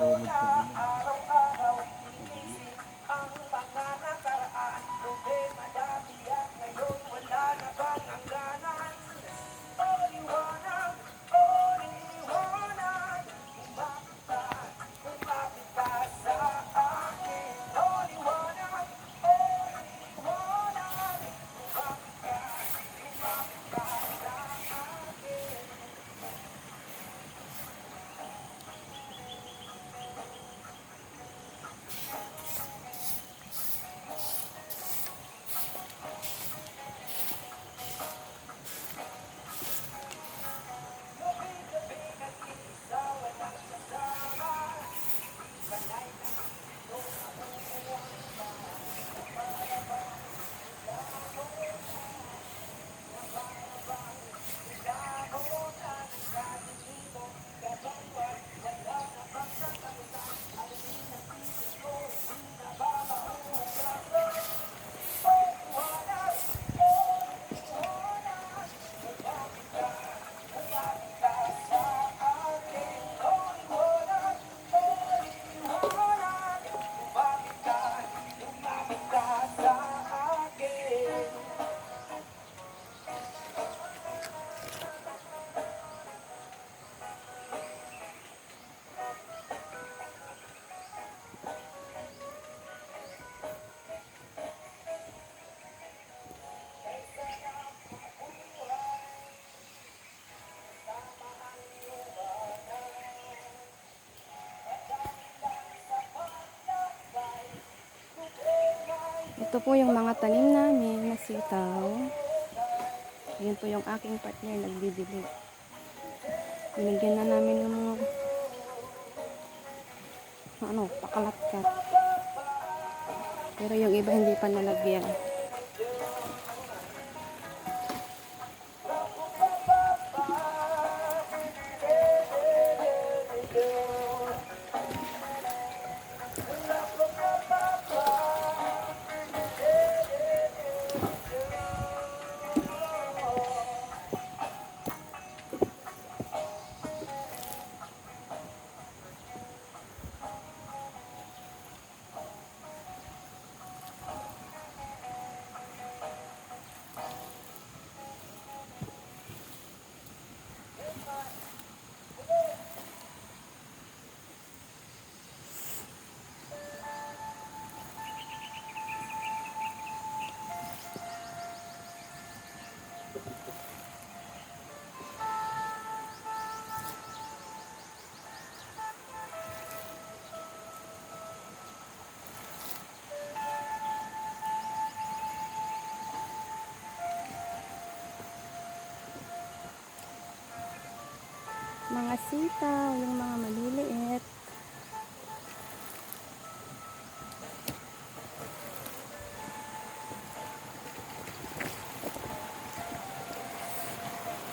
我们？Ito po yung mga tanim namin na sitaw. Yan po yung aking partner nagbibili. Binigyan na namin ng mga ano, pakalatkat. Pero yung iba hindi pa nalagyan. Sitaw, yung mga maliliit.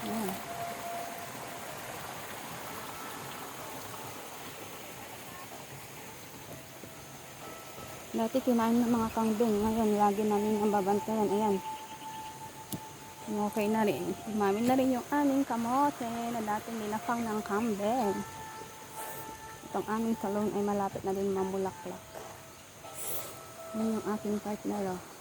Ayan. Dati kinain ng mga kangdong. Ngayon, lagi namin ang babantayan. Ayan. Okay na rin. Umamin na rin yung aming kamote na dating ninakang ng kambing. Itong aming salon ay malapit na din mamulaklak. Yan yung aking partner. Oh.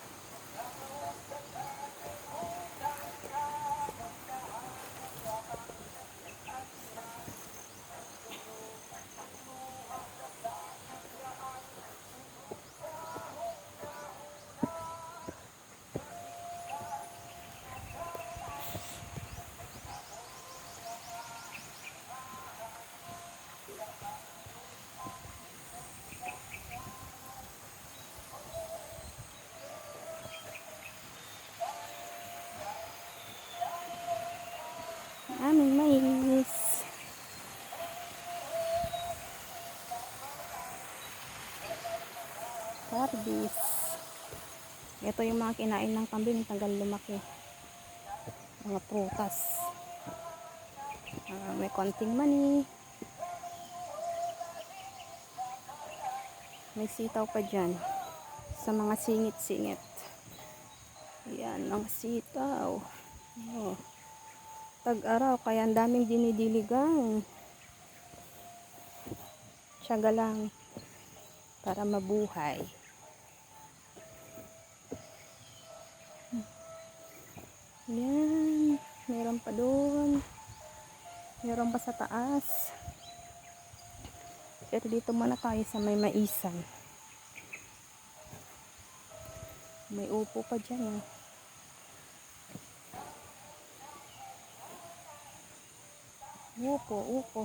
Aming mais. Carbis. Ito yung mga kinain ng kambing, tagal lumaki. Mga prutas. Ah, may konting mani. May sitaw pa dyan. Sa mga singit-singit. Yan, mga sitaw. Oh tag-araw kaya ang daming dinidiligan Tiyaga lang para mabuhay. Yan. Meron pa doon. Meron pa sa taas. Pero dito muna tayo sa may maisan. May upo pa dyan. Oh. Upo, upo.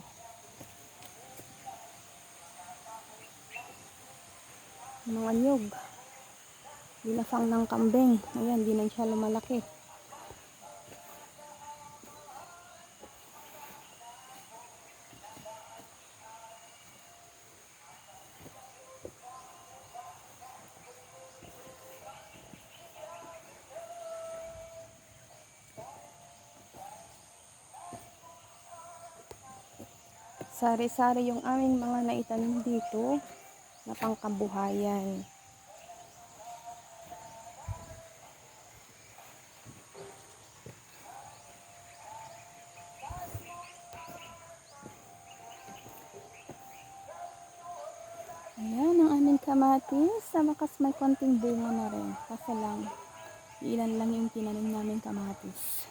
Mga nyog. Binafang ng kambing. Ayan, di na siya lumalaki. Sari-sari yung aming mga naitanim dito na pangkabuhayan. Ayan ang aming kamatis. Sa wakas may konting bunga na rin. Kasi lang, ilan lang yung tinanim namin kamatis.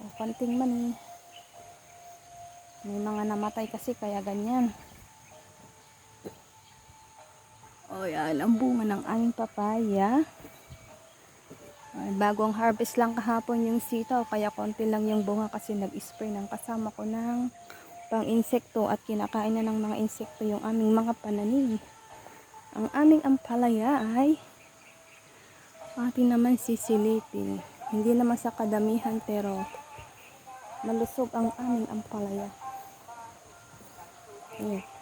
O, konting man eh. May mga namatay kasi kaya ganyan. O yan, ang bunga ng aming papaya. Ay, bagong harvest lang kahapon yung sitaw, kaya konti lang yung bunga kasi nag-spray ng kasama ko ng pang insekto at kinakain na ng mga insekto yung aming mga pananim. Ang aming ampalaya ay atin naman sisilipin. Hindi naman sa kadamihan pero malusog ang aming ampalaya. Oh.